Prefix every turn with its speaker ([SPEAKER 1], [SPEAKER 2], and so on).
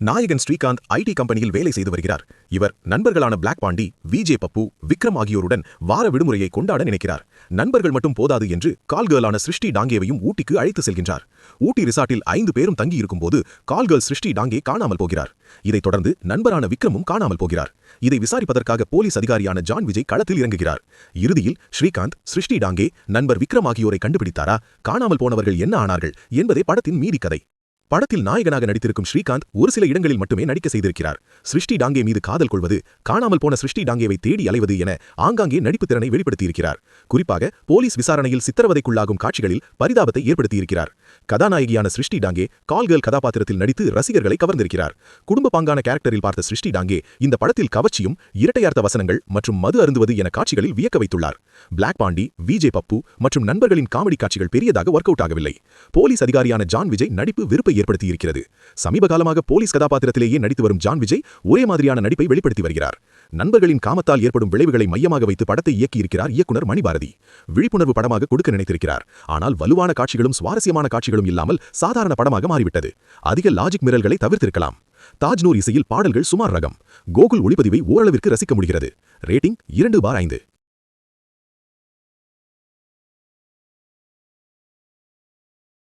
[SPEAKER 1] நாயகன் ஸ்ரீகாந்த் ஐடி கம்பெனியில் வேலை செய்து வருகிறார். இவர் நண்பர்களான பிளாக் பாண்டி விஜே பப்பு விக்ரம் ஆகியோருடன் வார விடுமுறையை கொண்டாட நினைக்கிறார். நண்பர்கள் மட்டும் போதாது என்று கால்கேர்ளான சிருஷ்டி டாங்கேவையும் ஊட்டிக்கு அழைத்து செல்கின்றார். ஊட்டி ரிசார்ட்டில் ஐந்து பேரும் தங்கியிருக்கும் போது கால் சிருஷ்டி டாங்கே காணாமல் போகிறார். இதைத் தொடர்ந்து நண்பரான விக்ரமும் காணாமல் போகிறார். இதை விசாரிப்பதற்காக போலீஸ் அதிகாரியான ஜான் விஜய் களத்தில் இறங்குகிறார். இறுதியில் ஸ்ரீகாந்த் சிருஷ்டி டாங்கே நண்பர் விக்ரம் ஆகியோரை கண்டுபிடித்தாரா? காணாமல் போனவர்கள் என்ன ஆனார்கள் என்பதே படத்தின் மீதி கதை படத்தில் நாயகனாக நடித்திருக்கும் ஸ்ரீகாந்த் ஒரு சில இடங்களில் மட்டுமே நடிக்க செய்திருக்கிறார். சிருஷ்டி டாங்கே மீது காதல் கொள்வது காணாமல் போன சிருஷ்டி டாங்கேவை தேடி அலைவது என ஆங்காங்கே நடிப்பு திறனை வெளிப்படுத்தியிருக்கிறார். குறிப்பாக போலீஸ் விசாரணையில் சித்திரவதைக்குள்ளாகும் காட்சிகளில் பரிதாபத்தை ஏற்படுத்தியிருக்கிறார். கதாநாயகியான சிருஷ்டி டாங்கே கால்கேர்ள் கதாபாத்திரத்தில் நடித்து ரசிகர்களை கவர்ந்திருக்கிறார். குடும்ப பாங்கான கேரக்டரில் பார்த்த சிருஷ்டி டாங்கே இந்த படத்தில் கவர்ச்சியும் இரட்டையார்த்த வசனங்கள் மற்றும் மது அருந்துவது என காட்சிகளில் வியக்க வைத்துள்ளார். பிளாக் பாண்டி விஜே பப்பு மற்றும் நண்பர்களின் காமெடி காட்சிகள் பெரியதாக ஒர்க் அவுட் ஆகவில்லை. போலீஸ் அதிகாரியான ஜான் விஜய் நடிப்பு விருப்ப ஏற்படுத்தியிருக்கிறது. சமீப காலமாக போலீஸ் கதாபாத்திரத்திலேயே நடித்து வரும் ஜான் விஜய் ஒரே மாதிரியான நடிப்பை வெளிப்படுத்தி வருகிறார். நண்பர்களின் காமத்தால் ஏற்படும் விளைவுகளை மையமாக வைத்து படத்தை இயக்கியிருக்கிறார் இயக்குனர் மணிபாரதி. விழிப்புணர்வு படமாக கொடுக்க நினைத்திருக்கிறார். ஆனால் வலுவான காட்சிகளும் சுவாரஸ்யமான காட்சிகளும் இல்லாமல் சாதாரண படமாக மாறிவிட்டது. அதிக லாஜிக் மிரல்களை தவிர்த்திருக்கலாம். தாஜ்னூர் இசையில் பாடல்கள் சுமார் ரகம். கோகுல் ஒளிப்பதிவை ஓரளவிற்கு ரசிக்க முடிகிறது. ரேட்டிங் இரண்டு பார் ஐந்து.